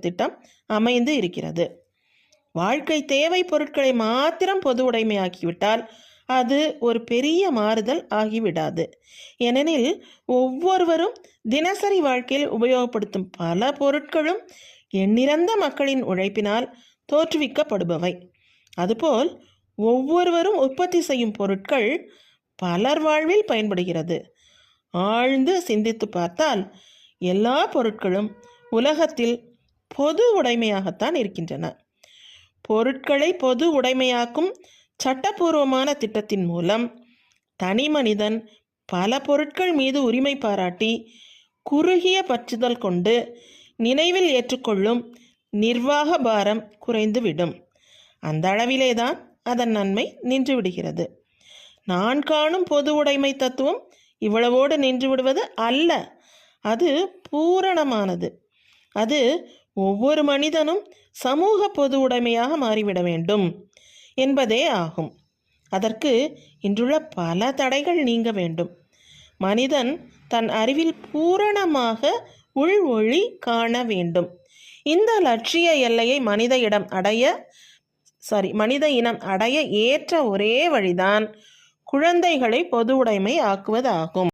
திட்டம் அமைந்து இருக்கிறது. வாழ்க்கை தேவை பொருட்களை மாத்திரம் பொது உடைமையாக்கிவிட்டால் அது ஒரு பெரிய மாறுதல் ஆகிவிடாது. ஏனெனில் ஒவ்வொருவரும் தினசரி வாழ்க்கையில் உபயோகப்படுத்தும் பல பொருட்களும் எண்ணிறந்த மக்களின் உழைப்பினால் தோற்றுவிக்கப்படுபவை. அதுபோல் ஒவ்வொருவரும் உற்பத்தி செய்யும் பொருட்கள் பலர் வாழ்வில் பயன்படுகிறது. ஆழ்ந்து சிந்தித்து பார்த்தால் எல்லா பொருட்களும் உலகத்தில் பொது உடைமையாகத்தான் இருக்கின்றன. பொருட்களை பொது உடைமையாக்கும் சட்டபூர்வமான திட்டத்தின் மூலம் தனி மனிதன் பல பொருட்கள் மீது உரிமை பாராட்டி குறுகிய பற்றுதல் கொண்டு நினைவில் ஏற்றுக்கொள்ளும் நிர்வாக பாரம் குறைந்துவிடும். அந்த அளவிலேதான் அதன் நன்மை நின்று விடுகிறது நான் காணும் பொது உடைமை தத்துவம் இவ்வளவோடு நின்று விடுவது அல்ல. அது பூரணமானது. அது ஒவ்வொரு மனிதனும் சமூக பொது உடைமையாக மாறிவிட வேண்டும் என்பதே ஆகும். அதற்கு இன்றுள்ள பல தடைகள் நீங்க வேண்டும். மனிதன் தன் அறிவில் பூரணமாக உள்ஒளி காண வேண்டும். இந்த லட்சிய எல்லையை மனித இடம் அடைய சாரி மனித இனம் அடைய ஏற்ற ஒரே வழிதான் குழந்தைகளை பொது உடைமை ஆக்குவதாகும்.